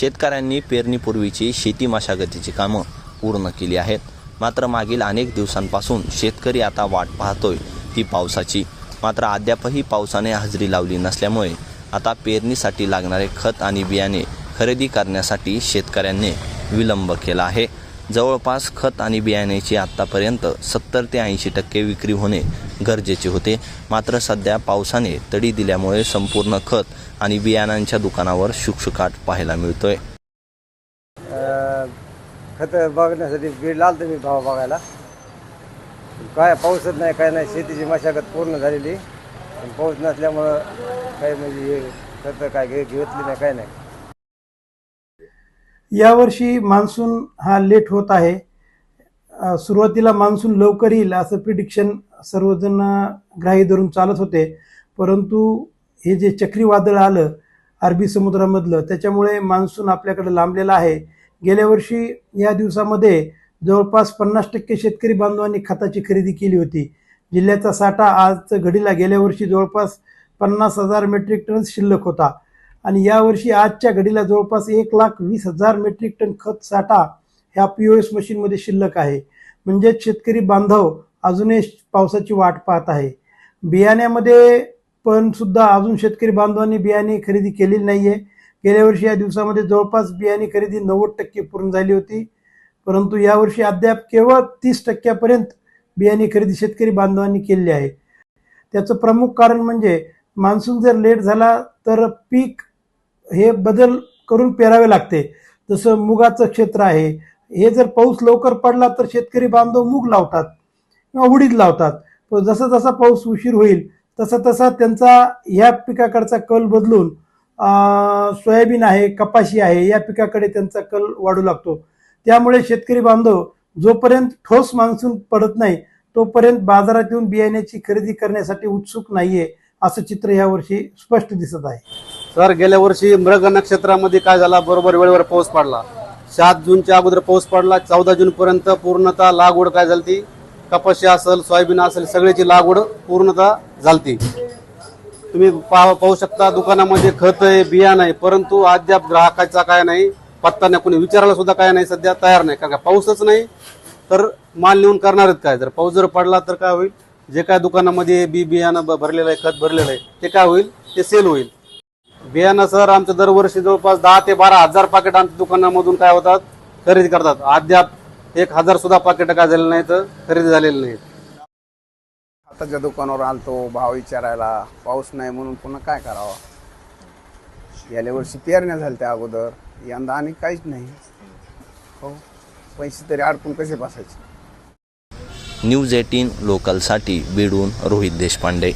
शेतकऱ्यांनी पेरणीपूर्वीची शेती मशागतीची कामं पूर्ण केली आहेत. मात्र मागील अनेक दिवसांपासून शेतकरी आता वाट पाहतोय ती पावसाची. मात्र अद्यापही पावसाने हजेरी लावली नसल्यामुळे आता पेरणीसाठी लागणारे खत आणि बियाणे खरेदी करण्यासाठी शेतकऱ्यांनी विलंब केला आहे. जवळपास खत आणि बियाण्याची आत्तापर्यंत सत्तर ते ऐंशी टक्के विक्री होणे गरजेचे होते. मात्र सध्या पावसाने तडी दिल्यामुळे संपूर्ण खत आणि बियाणांच्या दुकानावर शुकशुकाट पाहायला मिळतोय. खत बघण्यासाठी बीड लाल तुम्ही भाव बघायला. काय पाऊसच नाही काय नाही शेतीची मशागत पूर्ण झालेली. पण पाऊस नसल्यामुळं काही म्हणजे हे खत काय घेतली नाही काय नाही. यावर्षी मान्सून हा लेट होत आहे. सुरुवातीला मान्सून लवकर येईल असं प्रिडिक्शन सर्वजण ग्राही धरून चालत होते. परंतु हे जे चक्रीवादळ आलं अरबी समुद्रामधलं त्याच्यामुळे मान्सून आपल्याकडे लांबलेला आहे. गेल्या वर्षी या दिवसामध्ये जवळपास पन्नास टक्के शेतकरी बांधवांनी खताची खरेदी केली होती. जिल्ह्याचा साठा आज घडीला गेल्या वर्षी जवळपास पन्नास हजार मेट्रिक टन शिल्लक होता. आणि यावर्षी आजच्या घडीला जवळपास एक लाख वीस हजार मेट्रिक टन खत साठा ह्या पी ओ एस मशीनमध्ये शिल्लक आहे. म्हणजेच शेतकरी बांधव अजूनही पावसाची वाट पाहत आहे. बियाण्यामध्ये पण सुद्धा अजून शेतकरी बांधवांनी बियाणे खरेदी केलेली नाही आहे गेल्या वर्षी या दिवसामध्ये जवळपास बियाणे खरेदी नव्वद टक्के पूर्ण झाली होती. परंतु यावर्षी अद्याप केवळ तीस टक्क्यापर्यंत बियाणे खरेदी शेतकरी बांधवांनी केलेली आहे. त्याचं प्रमुख कारण म्हणजे मान्सून जर लेट झाला तर पीक हे बदल करून पेरावे लागते. जसं मुगाचं क्षेत्र आहे हे जर पाऊस लवकर पडला तर शेतकरी बांधव मूग लावतात किंवा उडीद लावतात. पण जसा जसा पाऊस उशीर होईल तसा तसा त्यांचा ह्या पिकाकडचा कल बदलून सोयाबीन आहे कपाशी आहे या पिकाकडे त्यांचा कल वाढू लागतो. त्यामुळे शेतकरी बांधव जोपर्यंत ठोस मान्सून पडत नाही तोपर्यंत बाजारात येऊन बियाण्याची खरेदी करण्यासाठी उत्सुक नाहीये असं चित्र यावर्षी स्पष्ट दिसत आहे. सर गेल्या वर्षी मृग नक्षत्रामध्ये काय झाला? बरोबर वेळेवर पाऊस पडला. सात जूनच्या अगोदर पाऊस पडला. चौदा जून पर्यंत पूर्णतः लागवड काय झाली कपाशी असेल सोयाबीन असेल सगळ्याची लागवड पूर्णतः झालती. तुम्ही पा- पाहू शकता दुकानामध्ये खत आहे बियाणं आहे परंतु अद्याप ग्राहकाचा काय नाही पत्ता नाही कोणी विचारायला सुद्धा काय नाही सध्या तयार नाही. कारण का पाऊसच नाही तर माल नेऊन करणार आहेत काय? जर पाऊस जर पडला तर काय होईल? जे काय दुकानामध्ये बी बियाणं ब- भरलेलं आहे खत भरलेलं आहे ते काय होईल? ते सेल होईल. बियाणं सर आमचं दरवर्षी जवळपास दहा ते बारा हजार पाकिट आमच्या दुकानामधून काय होतात? खरेदी करतात. अद्याप एक हजार सुद्धा पाकिट काय झालेलं नाही तर खरेदी झालेली नाहीत आताच्या दुकानावर आलतो भाव विचारायला पाऊस नाही म्हणून पुन्हा काय करावं? गेल्या वर्षी पेरण्या झाल्या त्या अगोदर. यंदा आणि काहीच नाही. हो पैसे तरी अडकून कसे बसायचे? न्यूज एटीन लोकलसाठी बीडून रोहित देशपांडे